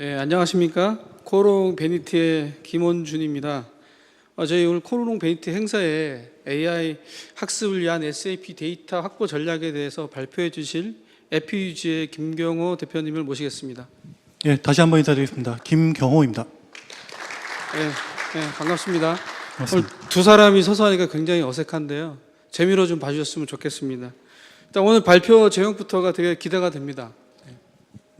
네, 안녕하십니까. 코롱 베니티의 김원준입니다. 어, 저희 오늘 코롱 베니티 행사에 AI 학습을 위한 SAP 데이터 확보 전략에 대해서 발표해 주실 에피유지의 김경호 대표님을 모시겠습니다. 예, 다시 한번 인사드리겠습니다. 김경호입니다. 네, 네, 반갑습니다. 오늘 두 사람이 서서 하니까 굉장히 어색한데요. 재미로 좀 봐주셨으면 좋겠습니다. 일단 오늘 발표 제목부터가 되게 기대가 됩니다.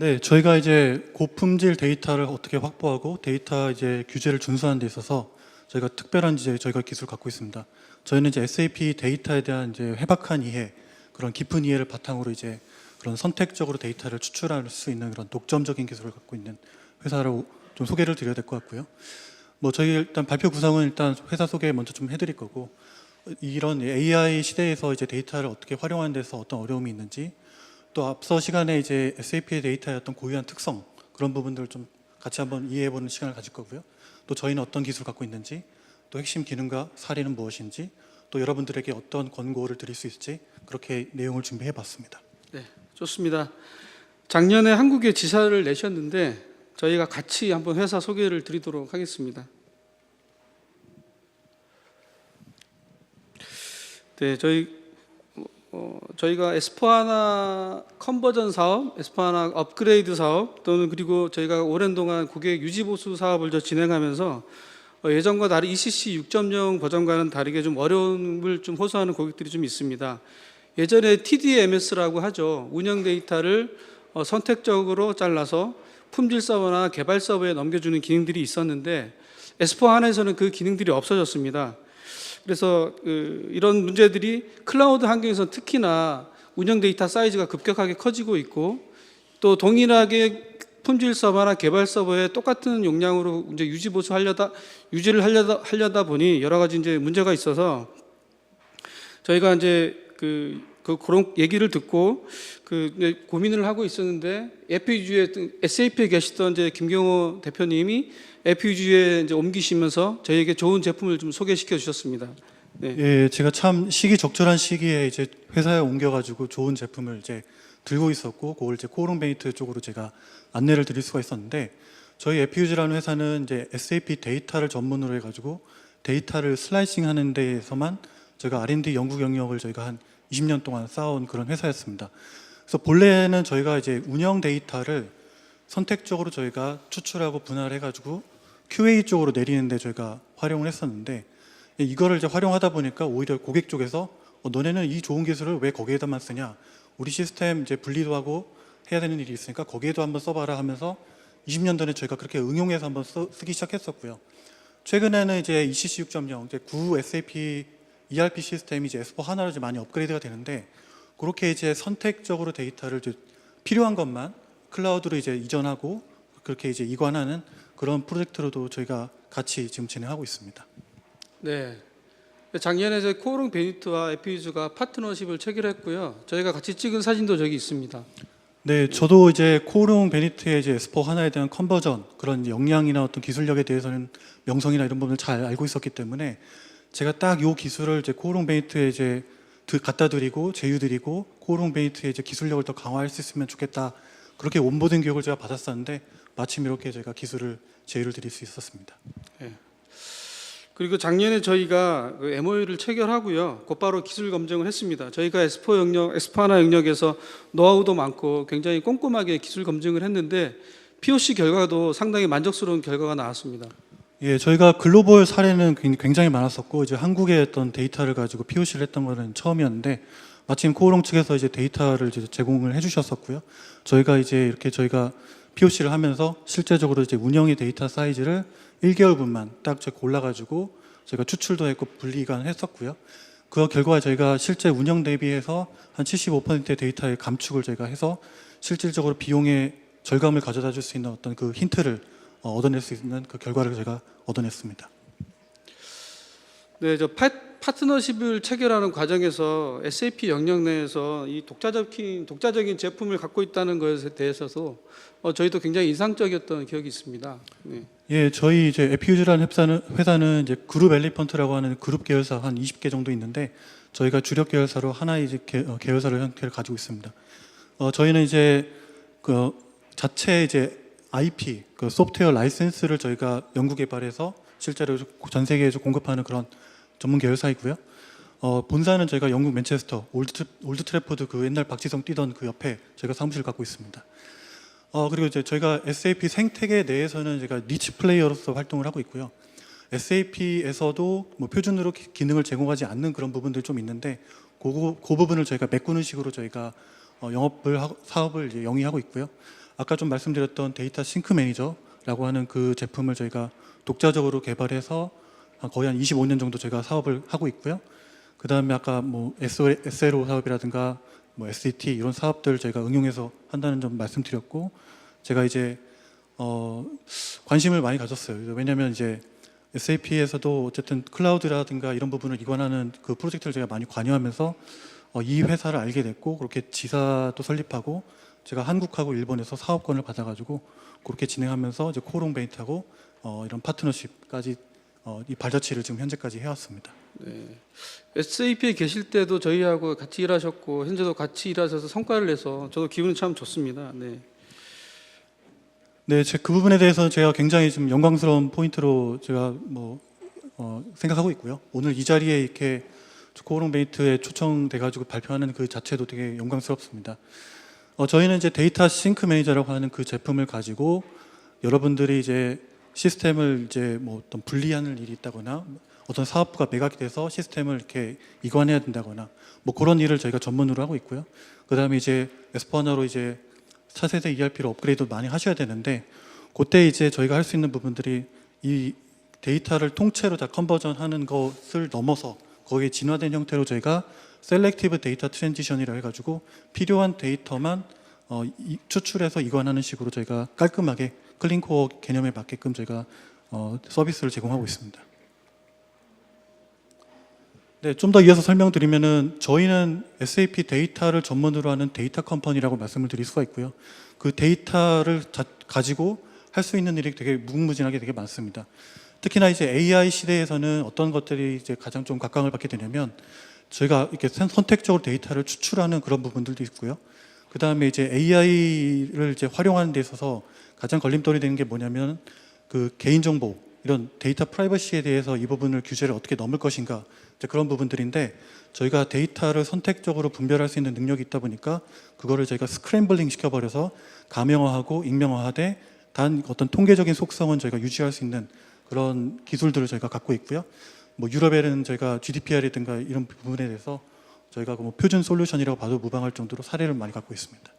네, 저희가 이제 고품질 데이터를 어떻게 확보하고 데이터 이제 규제를 준수하는 데 있어서 저희가 특별한 이제 저희가 기술을 갖고 있습니다. 저희는 이제 SAP 데이터에 대한 이제 해박한 이해, 그런 깊은 이해를 바탕으로 이제 그런 선택적으로 데이터를 추출할 수 있는 그런 독점적인 기술을 갖고 있는 회사로 좀 소개를 드려야 될 것 같고요. 뭐 저희 일단 발표 구성은 일단 회사 소개 먼저 좀 해드릴 거고 이런 AI 시대에서 이제 데이터를 어떻게 활용하는 데서 어떤 어려움이 있는지 또 앞서 시간에 이제 SAP의 데이터의 어떤 고유한 특성 그런 부분들을 좀 같이 한번 이해해보는 시간을 가질 거고요. 또 저희는 어떤 기술을 갖고 있는지 또 핵심 기능과 사례는 무엇인지 또 여러분들에게 어떤 권고를 드릴 수 있을지 그렇게 내용을 준비해봤습니다. 네, 좋습니다. 작년에 한국에 지사를 내셨는데 저희가 같이 한번 회사 소개를 드리도록 하겠습니다. 네, 저희 어, 저희가 에스포하나 컨버전 사업, 에스포하나 업그레이드 사업 또는 그리고 저희가 오랜 동안 고객 유지 보수 사업을 저 진행하면서 어, 예전과 다른 ECC 6.0 버전과는 다르게 좀 어려움을 좀 호소하는 고객들이 좀 있습니다. 예전에 TDMS라고 하죠. 운영 데이터를 어, 선택적으로 잘라서 품질 서버나 개발 서버에 넘겨주는 기능들이 있었는데 S4 하나에서는 그 기능들이 없어졌습니다. 그래서 그 이런 문제들이 클라우드 환경에서 특히나 운영 데이터 사이즈가 급격하게 커지고 있고 또 동일하게 품질 서버나 개발 서버에 똑같은 용량으로 이제 유지 보수하려다 유지를 하려다 하려다 보니 여러 가지 이제 문제가 있어서 저희가 이제 그, 그 그런 얘기를 듣고 그 고민을 하고 있었는데 FPG에 SAP에 계시던 이제 김경호 대표님이 FPG에 이제 옮기시면서 저희에게 좋은 제품을 좀 소개시켜 주셨습니다. 네. 예, 제가 참 시기 적절한 시기에 이제 회사에 옮겨가지고 좋은 제품을 이제 들고 있었고, 그걸 이제 코롱베이트 쪽으로 제가 안내를 드릴 수가 있었는데, 저희 에피유즈라는 회사는 이제 SAP 데이터를 전문으로 해가지고 데이터를 슬라이싱 하는 데에서만 저희가 R&D 연구 경력을 저희가 한 20년 동안 쌓아온 그런 회사였습니다. 그래서 본래는 저희가 이제 운영 데이터를 선택적으로 저희가 추출하고 분할을 해가지고 QA 쪽으로 내리는데 저희가 활용을 했었는데 이거를 이제 활용하다 보니까 오히려 고객 쪽에서 어, 너네는 이 좋은 기술을 왜 거기에다만 쓰냐? 우리 시스템 이제 분리도 하고 해야 되는 일이 있으니까 거기에도 한번 써봐라 하면서 20년 전에 저희가 그렇게 응용해서 한번 써, 쓰기 시작했었고요. 최근에는 이제 ECC 6.0 이제 구 SAP ERP 시스템이 이제 S4 하나로 이제 많이 업그레이드가 되는데 그렇게 이제 선택적으로 데이터를 이제 필요한 것만 클라우드로 이제 이전하고 그렇게 이제 이관하는 그런 프로젝트로도 저희가 같이 지금 진행하고 있습니다. 네. 작년에 저희 코오롱 베니트와 에피유즈가 파트너십을 체결했고요. 저희가 같이 찍은 사진도 저기 있습니다. 네, 저도 이제 코롱 베니트의 이제 S4 하나에 대한 컨버전 그런 역량이나 어떤 기술력에 대해서는 명성이나 이런 부분을 잘 알고 있었기 때문에 제가 딱 요 기술을 이제 코롱 베니트에 이제 드- 갖다 드리고 제휴 드리고 코롱 베니트의 이제 기술력을 더 강화할 수 있으면 좋겠다. 그렇게 온보딩 교육을 제가 받았었는데 마침 이렇게 제가 기술을 제휴를 드릴 수 있었습니다. 그리고 작년에 저희가 그 MOU를 체결하고요. 곧바로 기술 검증을 했습니다. 저희가 에스포 영역, 에스파나 영역에서 노하우도 많고 굉장히 꼼꼼하게 기술 검증을 했는데 POC 결과도 상당히 만족스러운 결과가 나왔습니다. 예, 저희가 글로벌 사례는 굉- 굉장히 많았었고 이제 한국의 어떤 데이터를 가지고 POC를 했던 거는 처음이었는데 마침 코오롱 측에서 이제 데이터를 이제 제공을 해주셨었고요. 저희가 이제 이렇게 저희가 POC를 하면서 실제적으로 이제 운영의 데이터 사이즈를 1개월분만 딱 골라가지고 저희가 추출도 했고 분리관 했었고요. 그 결과 저희가 실제 운영 대비해서 한 75%의 데이터의 감축을 저희가 해서 실질적으로 비용의 절감을 가져다 줄 수 있는 어떤 그 힌트를 어, 얻어낼 수 있는 그 결과를 제가 얻어냈습니다. 네, 저 파, 파트너십을 체결하는 과정에서 SAP 영역 내에서 이 독자적인 독자적인 제품을 갖고 있다는 것에 대해서도 어, 저희도 굉장히 인상적이었던 기억이 있습니다. 네. 예, 저희 이제 에피유즈라는 회사는 회사는 이제 그룹 엘리펀트라고 하는 그룹 계열사 한 20개 정도 있는데 저희가 주력 계열사로 하나의 이제 계, 어, 계열사를 형태를 가지고 있습니다. 어, 저희는 이제 그 자체 이제 IP 그 소프트웨어 라이센스를 저희가 연구 개발해서 실제로 전 세계에서 공급하는 그런 전문 계열사이고요. 어, 본사는 저희가 영국 맨체스터 올드, 트- 올드 트래포드 그 옛날 박지성 뛰던 그 옆에 저희가 사무실 갖고 있습니다. 어, 그리고 이제 저희가 SAP 생태계 내에서는 제가 니치 플레이어로서 활동을 하고 있고요. SAP에서도 뭐 표준으로 기- 기능을 제공하지 않는 그런 부분들이 좀 있는데 그, 그 부분을 저희가 메꾸는 식으로 저희가 어, 영업을 하고, 사업을 영위하고 있고요. 아까 좀 말씀드렸던 데이터 싱크 매니저라고 하는 그 제품을 저희가 독자적으로 개발해서 한 거의 한 25년 정도 저희가 사업을 하고 있고요. 그 다음에 아까 뭐 SLO 사업이라든가 뭐 SET 이런 사업들 저희가 응용해서 한다는 점 말씀드렸고 제가 이제 어 관심을 많이 가졌어요. 왜냐하면 이제 SAP에서도 어쨌든 클라우드라든가 이런 부분을 이관하는 그 프로젝트를 제가 많이 관여하면서 어, 이 회사를 알게 됐고 그렇게 지사도 설립하고 제가 한국하고 일본에서 사업권을 받아가지고 그렇게 진행하면서 이제 코롱 베이트하고 어, 이런 파트너십까지 어, 이 발자취를 지금 현재까지 해왔습니다. SAP에 계실 때도 저희하고 같이 일하셨고 현재도 같이 일하셔서 성과를 내서 저도 기분이 참 좋습니다. 네. 네, 제 그 부분에 대해서 제가 굉장히 좀 영광스러운 포인트로 제가 뭐 어, 생각하고 있고요. 오늘 이 자리에 이렇게 코오롱 베이트에 초청돼가지고 발표하는 그 자체도 되게 영광스럽습니다. 어, 저희는 이제 데이터 싱크 매니저라고 하는 그 제품을 가지고 여러분들이 이제 시스템을 이제 뭐 어떤 분리하는 일이 있다거나 어떤 사업부가 매각이 돼서 시스템을 이렇게 이관해야 된다거나 뭐 그런 일을 저희가 전문으로 하고 있고요. 그다음에 이제 에스퍼나로 이제 차세대 ERP로 업그레이드 많이 하셔야 되는데 그때 이제 저희가 할 수 있는 부분들이 이 데이터를 통째로 다 컨버전하는 것을 넘어서 거기에 진화된 형태로 저희가 셀렉티브 데이터 트랜지션이라 해가지고 필요한 데이터만 어, 이- 추출해서 이관하는 식으로 저희가 깔끔하게 클린코어 개념에 맞게끔 저희가 어, 서비스를 제공하고 있습니다. 네, 좀 더 이어서 설명드리면은 저희는 SAP 데이터를 전문으로 하는 데이터 컴퍼니라고 말씀을 드릴 수가 있고요. 그 데이터를 자- 가지고 할 수 있는 일이 되게 무궁무진하게 되게 많습니다. 특히나 이제 AI 시대에서는 어떤 것들이 이제 가장 좀 각광을 받게 되냐면 저희가 이렇게 선- 선택적으로 데이터를 추출하는 그런 부분들도 있고요. 그 다음에 이제 AI를 이제 활용하는 데 있어서 가장 걸림돌이 되는 게 뭐냐면 그 개인정보 이런 데이터 프라이버시에 대해서 이 부분을 규제를 어떻게 넘을 것인가 그런 부분들인데 저희가 데이터를 선택적으로 분별할 수 있는 능력이 있다 보니까 그거를 저희가 스크램블링 시켜버려서 가명화하고 익명화하되 단 어떤 통계적인 속성은 저희가 유지할 수 있는 그런 기술들을 저희가 갖고 있고요. 뭐 유럽에는 저희가 GDPR이든가 이런 부분에 대해서 저희가 그뭐 표준 솔루션이라고 봐도 무방할 정도로 사례를 많이 갖고 있습니다.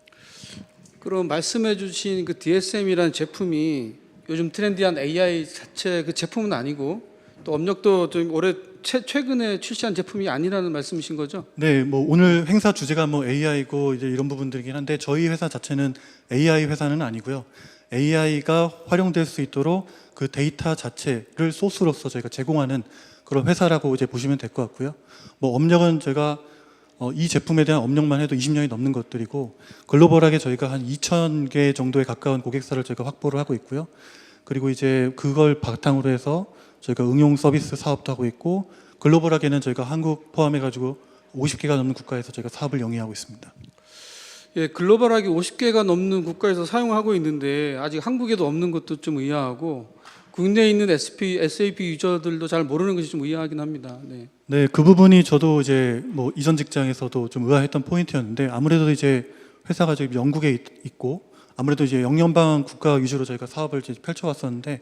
그럼 말씀해 주신 그 DSM이라는 제품이 요즘 트렌디한 AI 자체 그 제품은 아니고 또 업력도 좀 올해 최, 최근에 출시한 제품이 아니라는 말씀이신 거죠? 네, 뭐 오늘 행사 주제가 뭐 AI고 이제 이런 부분들이긴 한데 저희 회사 자체는 AI 회사는 아니고요. AI가 활용될 수 있도록 그 데이터 자체를 소스로서 저희가 제공하는 그런 회사라고 이제 보시면 될 것 같고요. 뭐 업력은 제가 어, 이 제품에 대한 업력만 해도 20년이 넘는 것들이고 글로벌하게 저희가 한 2,000개 정도에 가까운 고객사를 저희가 확보를 하고 있고요. 그리고 이제 그걸 바탕으로 해서 저희가 응용 서비스 사업도 하고 있고 글로벌하게는 저희가 한국 포함해 가지고 50개가 넘는 국가에서 저희가 사업을 영위하고 있습니다. 예, 글로벌하게 50개가 넘는 국가에서 사용하고 있는데 아직 한국에도 없는 것도 좀 의아하고 국내에 있는 SP, SAP 유저들도 잘 모르는 것이 좀 의아하긴 합니다. 네. 네, 그 부분이 저도 이제 뭐 이전 직장에서도 좀 의아했던 포인트였는데 아무래도 이제 회사가 저기 영국에 있- 있고 아무래도 이제 영연방 국가 위주로 저희가 사업을 이제 펼쳐왔었는데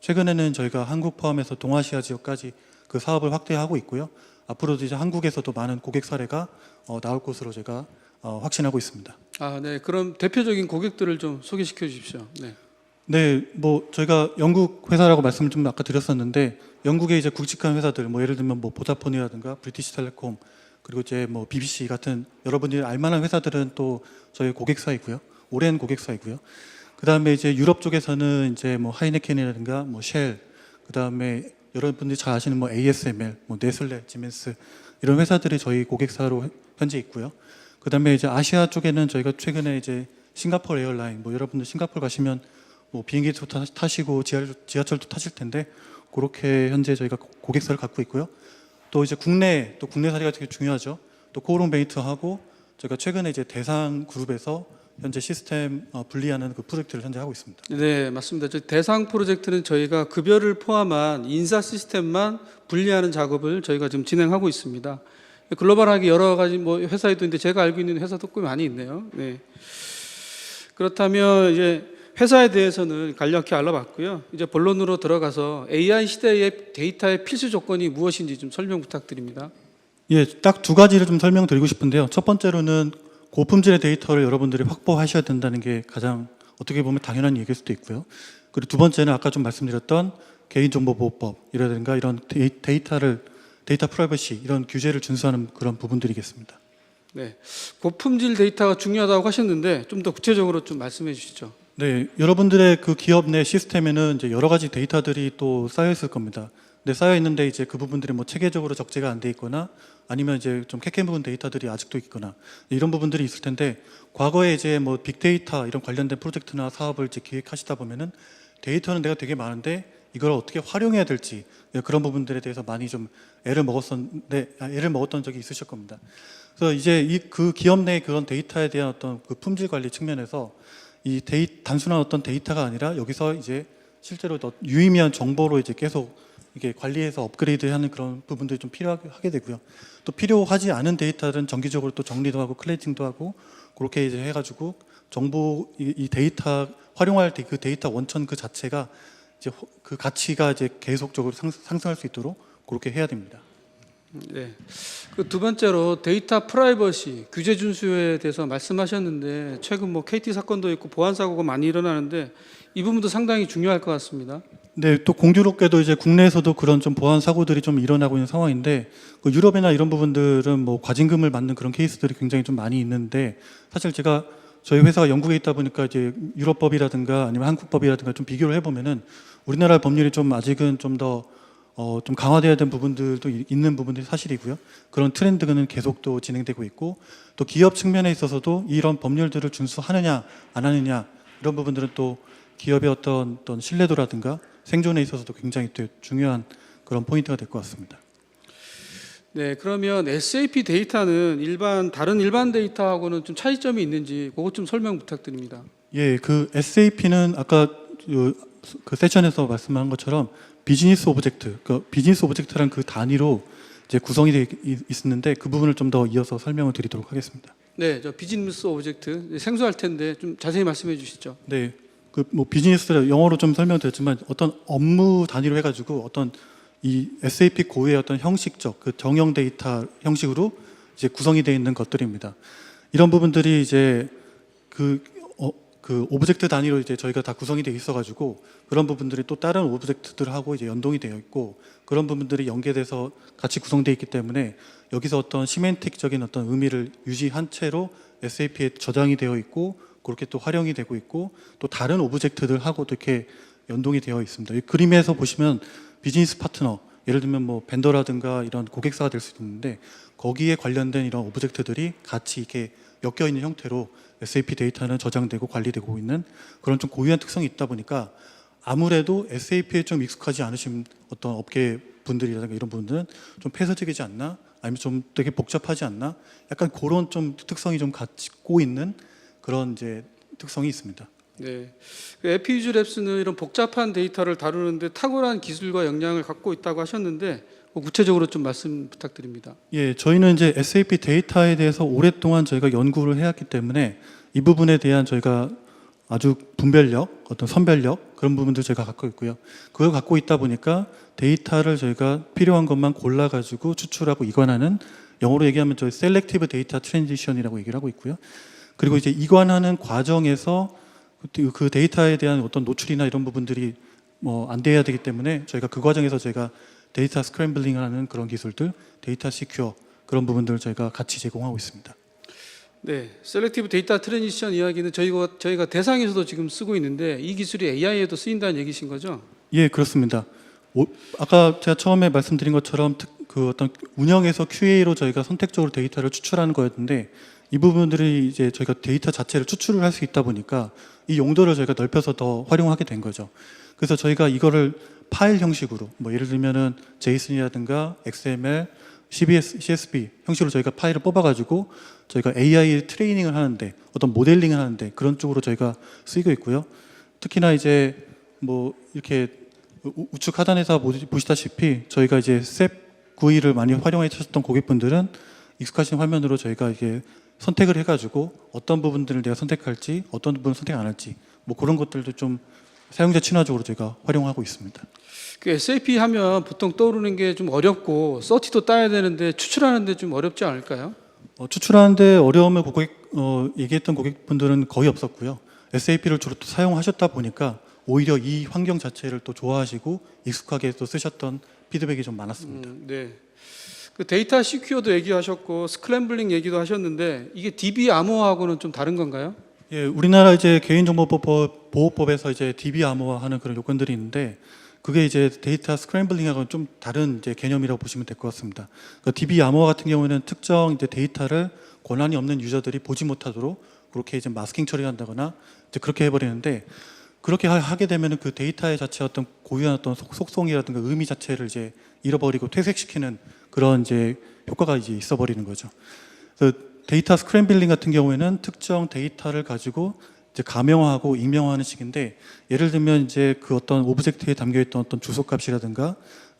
최근에는 저희가 한국 포함해서 동아시아 지역까지 그 사업을 확대하고 있고요. 앞으로도 이제 한국에서도 많은 고객 사례가 어, 나올 것으로 제가 어, 확신하고 있습니다. 아, 네. 그럼 대표적인 고객들을 좀 소개시켜 주십시오. 네. 네, 뭐 저희가 영국 회사라고 말씀을 좀 아까 드렸었는데 영국의 이제 굵직한 회사들, 뭐 예를 들면 뭐 보다폰이라든가 브리티시 텔레콤 그리고 이제 뭐 BBC 같은 여러분들이 알만한 회사들은 또 저희 고객사이고요, 오랜 고객사이고요. 그 다음에 이제 유럽 쪽에서는 이제 뭐 하이네켄이라든가 뭐 쉘, 그 다음에 여러분들이 잘 아시는 뭐 ASML, 뭐 네슬레, 지멘스 이런 회사들이 저희 고객사로 현재 있고요. 그 다음에 이제 아시아 쪽에는 저희가 최근에 이제 싱가포르 에어라인, 뭐 여러분들 싱가포르 가시면 뭐 비행기도 타- 타시고 지하철, 지하철도 타실 텐데 그렇게 현재 저희가 고- 고객사를 갖고 있고요. 또 이제 국내 또 국내 사례가 되게 중요하죠. 또 코오롱 베이트하고 저희가 최근에 이제 대상 그룹에서 현재 시스템 어, 분리하는 그 프로젝트를 현재 하고 있습니다. 네, 맞습니다. 저 대상 프로젝트는 저희가 급여를 포함한 인사 시스템만 분리하는 작업을 저희가 지금 진행하고 있습니다. 글로벌하게 여러 가지 뭐 회사에도 있는데 제가 알고 있는 회사도 꽤 많이 있네요. 네. 그렇다면 이제 회사에 대해서는 간략히 알아봤고요. 이제 본론으로 들어가서 AI 시대의 데이터의 필수 조건이 무엇인지 좀 설명 부탁드립니다. 예, 딱 두 가지를 좀 설명드리고 싶은데요. 첫 번째로는 고품질의 데이터를 여러분들이 확보하셔야 된다는 게 가장 어떻게 보면 당연한 얘기일 수도 있고요. 그리고 두 번째는 아까 좀 말씀드렸던 개인정보보호법 이라든가 이런 데이- 데이터를 데이터 프라이버시 이런 규제를 준수하는 그런 부분들이겠습니다. 네. 고품질 데이터가 중요하다고 하셨는데 좀 더 구체적으로 좀 말씀해 주시죠. 네, 여러분들의 그 기업 내 시스템에는 이제 여러 가지 데이터들이 또 쌓여 있을 겁니다. 근데 쌓여 있는데 이제 그 부분들이 뭐 체계적으로 적재가 안 돼 있거나 아니면 이제 좀 캐캐 묵은 데이터들이 아직도 있거나 이런 부분들이 있을 텐데 과거에 이제 뭐 빅데이터 이런 관련된 프로젝트나 사업을 이제 기획하시다 보면은 데이터는 내가 되게 많은데 이걸 어떻게 활용해야 될지 예, 그런 부분들에 대해서 많이 좀 애를 먹었었는데 아, 애를 먹었던 적이 있으실 겁니다. 그래서 이제 이 그 기업 내 그런 데이터에 대한 어떤 그 품질 관리 측면에서 이 데이 단순한 어떤 데이터가 아니라 여기서 이제 실제로 더 유의미한 정보로 이제 계속 이게 관리해서 업그레이드하는 그런 부분들이 좀 필요하게 되고요. 또 필요하지 않은 데이터는 정기적으로 또 정리도 하고 클렌징도 하고 그렇게 이제 해가지고 정보 이, 이 데이터 활용할 때 그 데이터 원천 그 자체가 이제 호- 그 가치가 이제 계속적으로 상, 상승할 수 있도록 그렇게 해야 됩니다. 네. 그 두 번째로 데이터 프라이버시 규제 준수에 대해서 말씀하셨는데 최근 뭐 KT 사건도 있고 보안 사고가 많이 일어나는데 이 부분도 상당히 중요할 것 같습니다. 네, 또 공교롭게도 이제 국내에서도 그런 좀 보안 사고들이 좀 일어나고 있는 상황인데 그 유럽이나 이런 부분들은 뭐 과징금을 받는 그런 케이스들이 굉장히 좀 많이 있는데 사실 제가 저희 회사가 영국에 있다 보니까 이제 유럽법이라든가 아니면 한국법이라든가 좀 비교를 해보면은 우리나라 법률이 좀 아직은 좀더 어, 좀 강화돼야 된 부분들도 이- 있는 부분들이 사실이고요. 그런 트렌드는 계속 또 진행되고 있고 또 기업 측면에 있어서도 이런 법률들을 준수하느냐 안 하느냐 이런 부분들은 또 기업의 어떤 어떤 신뢰도라든가 생존에 있어서도 굉장히 또 중요한 그런 포인트가 될 것 같습니다. 네, 그러면 SAP 데이터는 일반 다른 일반 데이터하고는 좀 차이점이 있는지 그것 좀 설명 부탁드립니다. 예, 그 SAP는 아까 그, 그 세션에서 말씀한 것처럼 비즈니스 오브젝트, 그 비즈니스 오브젝트란 그 단위로 이제 구성이 되어 있- 있었는데 그 부분을 좀 더 이어서 설명을 드리도록 하겠습니다. 네, 저 비즈니스 오브젝트 생소할 텐데 좀 자세히 말씀해 주시죠. 네, 그 뭐 비즈니스를 영어로 좀 설명드렸지만 어떤 업무 단위로 해가지고 어떤 이 SAP 고유의 어떤 형식적 그 정형 데이터 형식으로 이제 구성이 되어 있는 것들입니다. 이런 부분들이 이제 그, 어, 그 오브젝트 단위로 이제 저희가 다 구성이 되어 있어가지고 그런 부분들이 또 다른 오브젝트들하고 이제 연동이 되어 있고 그런 부분들이 연계돼서 같이 구성되어 있기 때문에 여기서 어떤 시멘틱적인 어떤 의미를 유지한 채로 SAP에 저장이 되어 있고 그렇게 또 활용이 되고 있고 또 다른 오브젝트들하고도 이렇게 연동이 되어 있습니다. 이 그림에서 보시면 비즈니스 파트너 예를 들면 뭐 벤더라든가 이런 고객사가 될수 있는데 거기에 관련된 이런 오브젝트들이 같이 이렇게 엮여 있는 형태로 SAP 데이터는 저장되고 관리되고 있는 그런 좀 고유한 특성이 있다 보니까 아무래도 SAP에 좀 익숙하지 않으신 어떤 업계 분들이라든가 이런 분들은 좀 폐쇄적이지 않나 아니면 좀 되게 복잡하지 않나 약간 그런 좀 특성이 좀 갖고 있는 그런 이제 특성이 있습니다. 네. 그 에피유즈 랩스는 이런 복잡한 데이터를 다루는데 탁월한 기술과 역량을 갖고 있다고 하셨는데 뭐 구체적으로 좀 말씀 부탁드립니다. 예, 저희는 이제 SAP 데이터에 대해서 오랫동안 저희가 연구를 해왔기 때문에 이 부분에 대한 저희가 아주 분별력, 어떤 선별력 그런 부분도 저희가 갖고 있고요. 그걸 갖고 있다 보니까 데이터를 저희가 필요한 것만 골라 가지고 추출하고 이관하는 영어로 얘기하면 저희 셀렉티브 데이터 트랜지션이라고 얘기를 하고 있고요. 그리고 이제 이관하는 과정에서 그- 그 데이터에 대한 어떤 노출이나 이런 부분들이 뭐 안 돼야 되기 때문에 저희가 그 과정에서 저희가 데이터 스크램블링을 하는 그런 기술들, 데이터 시큐어 그런 부분들을 저희가 같이 제공하고 있습니다. 네, 셀렉티브 데이터 트랜지션 이야기는 저희가 저희가 대상에서도 지금 쓰고 있는데 이 기술이 AI에도 쓰인다는 얘기신 거죠? 예, 그렇습니다. 오- 아까 제가 처음에 말씀드린 것처럼 특- 그 어떤 운영에서 QA로 저희가 선택적으로 데이터를 추출하는 거였는데 이 부분들이 이제 저희가 데이터 자체를 추출을 할 수 있다 보니까 이 용도를 저희가 넓혀서 더 활용하게 된 거죠. 그래서 저희가 이거를 파일 형식으로 뭐 예를 들면은 JSON이라든가 XML CBS, CSV 형식으로 저희가 파일을 뽑아가지고 저희가 AI 트레이닝을 하는데 어떤 모델링을 하는데 그런 쪽으로 저희가 쓰이고 있고요. 특히나 이제 뭐 이렇게 우- 우측 하단에서 보- 보시다시피 저희가 이제 셉 GUI를 많이 활용해 주셨던 고객분들은 익숙하신 화면으로 저희가 이게 선택을 해가지고 어떤 부분들을 내가 선택할지 어떤 부분 을 선택 안 할지 뭐 그런 것들도 좀 사용자 친화적으로 저희가 활용하고 있습니다. 그 SAP 하면 보통 떠오르는 게 좀 어렵고 서티도 따야 되는데 추출하는데 좀 어렵지 않을까요? 어, 추출하는데 어려움을 고객 어, 얘기했던 고객분들은 거의 없었고요. SAP를 주로 또 사용하셨다 보니까 오히려 이 환경 자체를 또 좋아하시고 익숙하게 또 쓰셨던 피드백이 좀 많았습니다. 음, 네. 그 데이터 시큐어도 얘기하셨고 스크램블링 얘기도 하셨는데 이게 DB 암호하고는 좀 다른 건가요? 예, 우리나라 이제 개인정보법 보호법에서 이제 DB 암호화하는 그런 요건들이 있는데 그게 이제 데이터 스크램블링하고는 좀 다른 이제 개념이라고 보시면 될 것 같습니다. 그러니까 DB 암호화 같은 경우에는 특정 이제 데이터를 권한이 없는 유저들이 보지 못하도록 그렇게 이제 마스킹 처리한다거나 이제 그렇게 해버리는데 그렇게 하- 하게 되면은 그 데이터의 자체 어떤 고유한 어떤 속- 속성이라든가 의미 자체를 이제 잃어버리고 퇴색시키는 그런 이제 효과가 이제 있어버리는 거죠. 그래서 데이터 스크램블링 같은 경우에는 특정 데이터를 가지고 이제 가명화하고 익명화하는 식인데 예를 들면 이제 그 어떤 오브젝트에 담겨 있던 어떤 주소값이라든가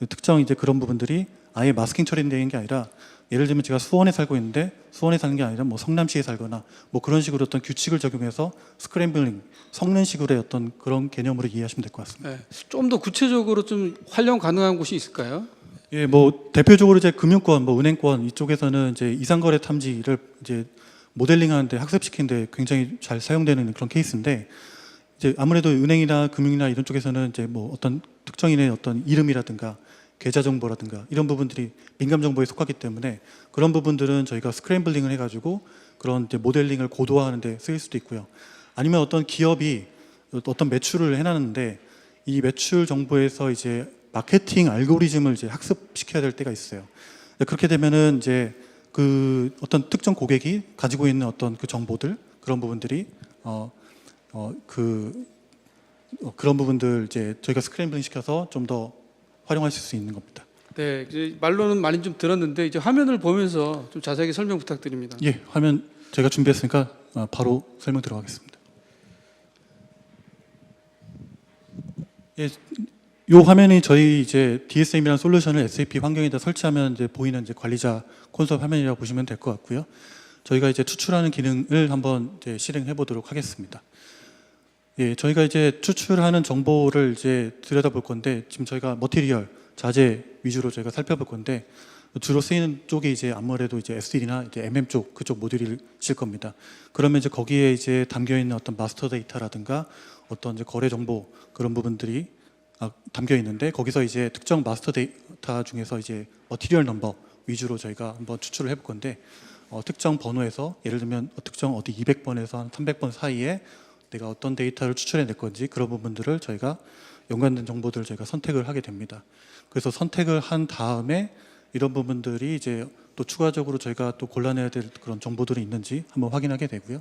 특정 이제 그런 부분들이 아예 마스킹 처리되는 게 아니라 예를 들면 제가 수원에 살고 있는데 수원에 사는 게 아니라 뭐 성남시에 살거나 뭐 그런 식으로 어떤 규칙을 적용해서 스크램블링 섞는 식으로의 어떤 그런 개념으로 이해하시면 될 것 같습니다. 네. 좀더 구체적으로 좀 활용 가능한 곳이 있을까요? 예, 뭐 대표적으로 이제 금융권, 뭐 은행권 이쪽에서는 이제 이상거래 탐지를 이제 모델링하는데 학습시키는데 굉장히 잘 사용되는 그런 케이스인데 이제 아무래도 은행이나 금융이나 이런 쪽에서는 이제 뭐 어떤 특정인의 어떤 이름이라든가 계좌 정보라든가 이런 부분들이 민감 정보에 속하기 때문에 그런 부분들은 저희가 스크램블링을 해가지고 그런 이제 모델링을 고도화하는데 쓰일 수도 있고요. 아니면 어떤 기업이 어떤 매출을 해놨는데 이 매출 정보에서 이제 마케팅 알고리즘을 이제 학습시켜야 될 때가 있어요. 그렇게 되면은 이제 그 어떤 특정 고객이 가지고 있는 어떤 그 정보들 그런 부분들이 어 어 그 어, 그런 부분들 이제 저희가 스크램블링 시켜서 좀 더 활용하실 수 있는 겁니다. 네, 이제 말로는 많이 좀 들었는데 이제 화면을 보면서 좀 자세하게 설명 부탁드립니다. 예, 화면 제가 준비했으니까 어, 바로 설명 들어가겠습니다. 예, 요 화면이 저희 이제 DSM이라는 솔루션을 SAP 환경에다 설치하면 이제 보이는 이제 관리자 콘솔 화면이라고 보시면 될 것 같고요. 저희가 이제 추출하는 기능을 한번 이제 실행해 보도록 하겠습니다. 예, 저희가 이제 추출하는 정보를 이제 들여다볼 건데 지금 저희가 머티리얼 자재 위주로 저희가 살펴볼 건데 주로 쓰이는 쪽이 이제 아무래도 이제 S1이나 이제 MM 쪽 그쪽 모듈일 겁니다. 그러면 이제 거기에 이제 담겨 있는 어떤 마스터 데이터라든가 어떤 이제 거래 정보 그런 부분들이 아, 담겨 있는데 거기서 이제 특정 마스터 데이터 중에서 이제 머티리얼 넘버 위주로 저희가 한번 추출을 해볼 건데 어, 특정 번호에서 예를 들면 어, 특정 어디 200번에서 한 300번 사이에 내가 어떤 데이터를 추출해 낼 건지 그런 부분들을 저희가 연관된 정보들을 저희가 선택을 하게 됩니다. 그래서 선택을 한 다음에 이런 부분들이 이제 또 추가적으로 저희가 또 골라내야 될 그런 정보들이 있는지 한번 확인하게 되고요.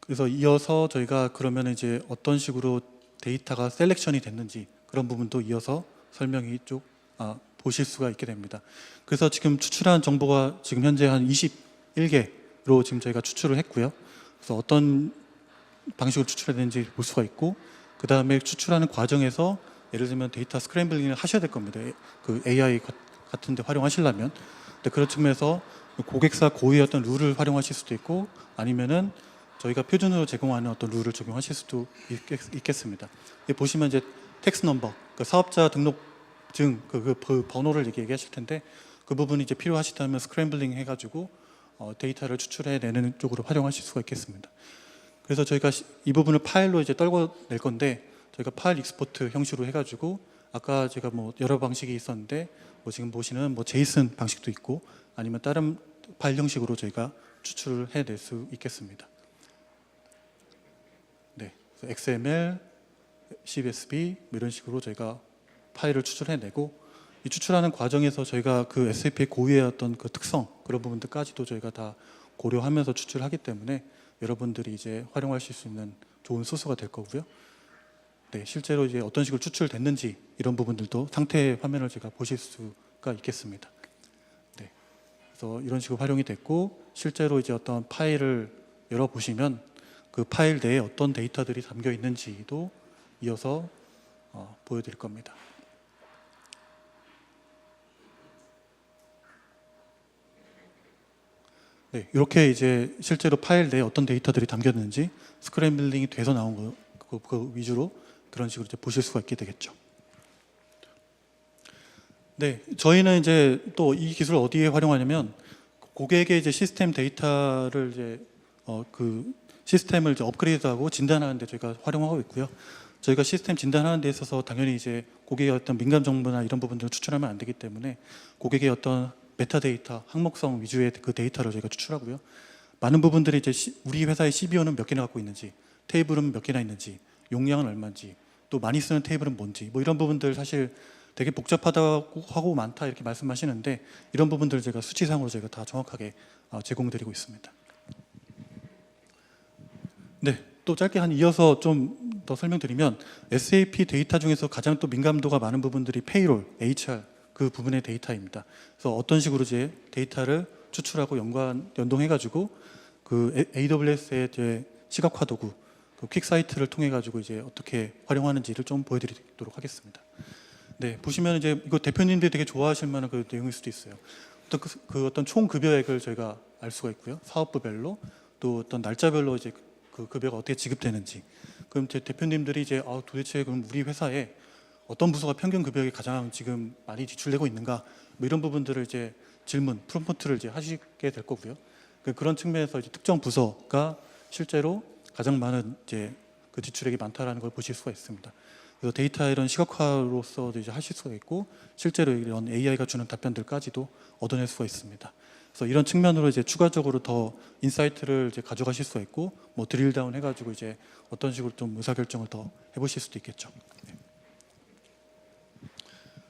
그래서 이어서 저희가 그러면 이제 어떤 식으로 데이터가 셀렉션이 됐는지 그런 부분도 이어서 설명이 쭉 아, 보실 수가 있게 됩니다. 그래서 지금 추출한 정보가 지금 현재 한 21개로 지금 저희가 추출을 했고요. 그래서 어떤 방식으로 추출해야 되는지 볼 수가 있고 그 다음에 추출하는 과정에서 예를 들면 데이터 스크램블링을 하셔야 될 겁니다. 그 AI 가- 같은 데 활용하시려면 근데 그런 측면에서 고객사 고유의 어떤 룰을 활용하실 수도 있고 아니면은 저희가 표준으로 제공하는 어떤 룰을 적용하실 수도 있겠, 습니다 보시면 이제 텍스 넘버, 그 사업자 등록 증 그, 그, 그 번호를 얘기하실 텐데 그 부분이 이제 필요하시다면 스크램블링 해가지고 어, 데이터를 추출해내는 쪽으로 활용하실 수가 있겠습니다. 그래서 저희가 시- 이 부분을 파일로 이제 떨궈낼 건데 저희가 파일 익스포트 형식으로 해가지고 아까 제가 뭐 여러 방식이 있었는데 뭐 지금 보시는 뭐 제이슨 방식도 있고 아니면 다른 파일 형식으로 저희가 추출을 해낼 수 있겠습니다. 네, XML, CSV 뭐 이런 식으로 저희가 파일을 추출해내고 이 추출하는 과정에서 저희가 그 SAP의 고유의 어떤 그 특성 그런 부분들까지도 저희가 다 고려하면서 추출하기 때문에 여러분들이 이제 활용하실 수 있는 좋은 소스가 될 거고요. 네, 실제로 이제 어떤 식으로 추출됐는지 이런 부분들도 상태 화면을 제가 보실 수가 있겠습니다. 그래서 이런 식으로 활용이 됐고 실제로 이제 어떤 파일을 열어 보시면 그 파일 내에 어떤 데이터들이 담겨 있는지도 이어서 어, 보여드릴 겁니다. 네, 이렇게 이제 실제로 파일 내에 어떤 데이터들이 담겼는지 스크램블링이 돼서 나온 거 그, 그 위주로 그런 식으로 이제 보실 수가 있게 되겠죠. 네, 저희는 이제 또 이 기술을 어디에 활용하냐면 고객의 이제 시스템 데이터를 이제 어 그 시스템을 이제 업그레이드하고 진단하는데 저희가 활용하고 있고요. 저희가 시스템 진단하는 데 있어서 당연히 이제 고객의 어떤 민감 정보나 이런 부분들을 추출하면 안 되기 때문에 고객의 어떤 메타데이터, 항목성 위주의 그 데이터를 저희가 추출하고요. 많은 부분들이 이제 시- 우리 회사의 CBO는 몇 개나 갖고 있는지, 테이블은 몇 개나 있는지, 용량은 얼마인지, 또 많이 쓰는 테이블은 뭔지, 뭐 이런 부분들 사실 되게 복잡하다고 하고 많다 이렇게 말씀하시는데 이런 부분들 제가 수치상으로 제가 다 정확하게 어, 제공드리고 있습니다. 네, 또 짧게 한 이어서 좀 더 설명드리면 SAP 데이터 중에서 가장 또 민감도가 많은 부분들이 페이롤, HR 그 부분의 데이터입니다. 그래서 어떤 식으로 이제 데이터를 추출하고 연관 연동해 가지고 그 AWS의 이제 시각화 도구, 그 퀵사이트를 통해 가지고 이제 어떻게 활용하는지를 좀 보여드리도록 하겠습니다. 네, 보시면 이제 이거 대표님들이 되게 좋아하실 만한 그 내용일 수도 있어요. 어떤 그, 그 어떤 총 급여액을 저희가 알 수가 있고요. 사업부별로 또 어떤 날짜별로 이제 그 급여가 어떻게 지급되는지. 그럼 제 대표님들이 이제 아, 도대체 그럼 우리 회사에 어떤 부서가 평균 급여액이 가장 지금 많이 지출되고 있는가 뭐 이런 부분들을 이제 질문 프롬프트를 이제 하시게 될 거고요. 그- 그런 측면에서 이제 특정 부서가 실제로 가장 많은 이제 그 지출액이 많다라는 걸 보실 수가 있습니다. 그래서 데이터 이런 시각화로서도 이제 하실 수가 있고 실제로 이런 AI가 주는 답변들까지도 얻어낼 수가 있습니다. 그래서 이런 측면으로 이제 추가적으로 더 인사이트를 이제 가져가실 수가 있고 뭐 드릴 다운 해가지고 이제 어떤 식으로 좀 의사 결정을 더 해보실 수도 있겠죠. 네.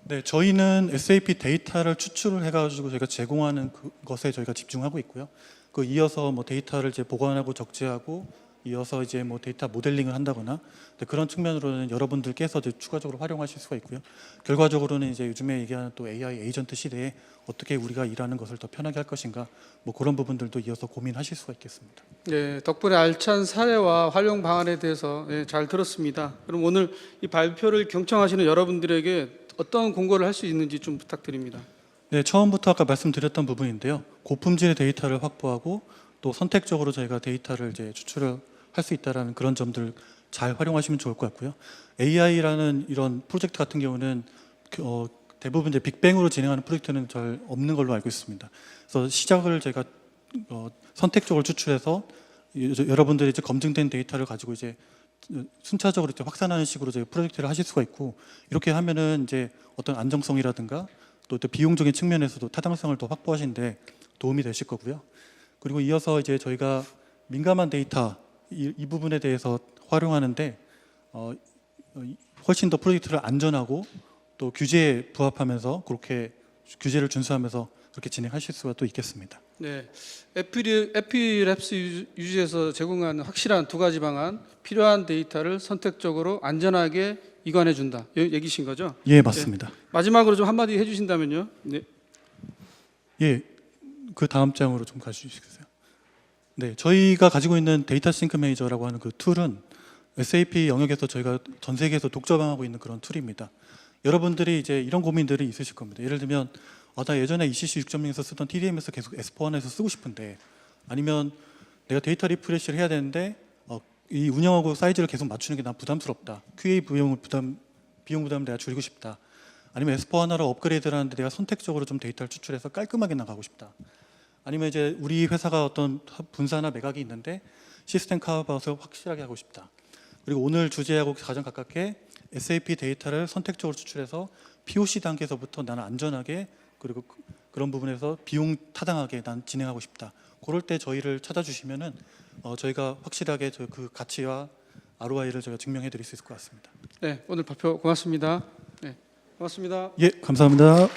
네, 저희는 SAP 데이터를 추출을 해가지고 저희가 제공하는 그 것에 저희가 집중하고 있고요. 그 이어서 뭐 데이터를 이제 보관하고 적재하고 이어서 이제 뭐 데이터 모델링을 한다거나 네, 그런 측면으로는 여러분들께서 이제 추가적으로 활용하실 수가 있고요. 결과적으로는 이제 요즘에 얘기하는 또 AI 에이전트 시대에 어떻게 우리가 일하는 것을 더 편하게 할 것인가 뭐 그런 부분들도 이어서 고민하실 수가 있겠습니다. 네, 덕분에 알찬 사례와 활용 방안에 대해서 예, 잘 들었습니다. 그럼 오늘 이 발표를 경청하시는 여러분들에게 어떤 공고를 할 수 있는지 좀 부탁드립니다. 네, 처음부터 아까 말씀드렸던 부분인데요. 고품질의 데이터를 확보하고 또 선택적으로 저희가 데이터를 이제 추출을 할 수 있다라는 그런 점들 잘 활용하시면 좋을 것 같고요. AI라는 이런 프로젝트 같은 경우는 그, 어, 대부분 이제 빅뱅으로 진행하는 프로젝트는 잘 없는 걸로 알고 있습니다. 그래서 시작을 제가 어, 선택적으로 추출해서 이- 여러분들이 이제 검증된 데이터를 가지고 이제 순차적으로 이렇게 확산하는 식으로 저희 프로젝트를 하실 수가 있고 이렇게 하면은 이제 어떤 안정성이라든가 또, 또 비용적인 측면에서도 타당성을 더 확보하시는데 도움이 되실 거고요. 그리고 이어서 이제 저희가 민감한 데이터 이, 이 부분에 대해서 활용하는데 어, 어, 이- 훨씬 더 프로젝트를 안전하고 또 규제에 부합하면서 그렇게 규제를 준수하면서 그렇게 진행하실 수가 또 있겠습니다. 네, 에피, 에피랩스 유- 유지에서 제공하는 확실한 두 가지 방안, 필요한 데이터를 선택적으로 안전하게 이관해 준다. 이 얘기신 거죠? 예, 맞습니다. 마지막으로 좀 한마디 해주신다면요. 네, 예, 그 다음 장으로 좀 가주시겠어요? 네, 저희가 가지고 있는 데이터 싱크 매니저라고 하는 그 툴은 SAP 영역에서 저희가 전 세계에서 독점하고 있는 그런 툴입니다. 여러분들이 이제 이런 고민들이 있으실 겁니다. 예를 들면 아, 나 예전에 ECC 6.0에서 쓰던 TDM에서 계속 S4HANA에서 쓰고 싶은데 아니면 내가 데이터 리프레시를 해야 되는데 어, 이 운영하고 사이즈를 계속 맞추는 게 난 부담스럽다. QA 비용을 부담 비용 부담을 내가 줄이고 싶다. 아니면 S4HANA로 업그레이드를 하는데 내가 선택적으로 좀 데이터를 추출해서 깔끔하게 나가고 싶다. 아니면 이제 우리 회사가 어떤 분사나 매각이 있는데 시스템 카바웃을 확실하게 하고 싶다. 그리고 오늘 주제하고 가장 가깝게 SAP 데이터를 선택적으로 추출해서 POC 단계에서부터 나는 안전하게 그리고 그- 그런 부분에서 비용 타당하게 난 진행하고 싶다. 그럴 때 저희를 찾아주시면은 어, 저희가 확실하게 저 그 가치와 ROI를 저희가 증명해 드릴 수 있을 것 같습니다. 네, 오늘 발표 고맙습니다. 네, 고맙습니다. 예, 감사합니다.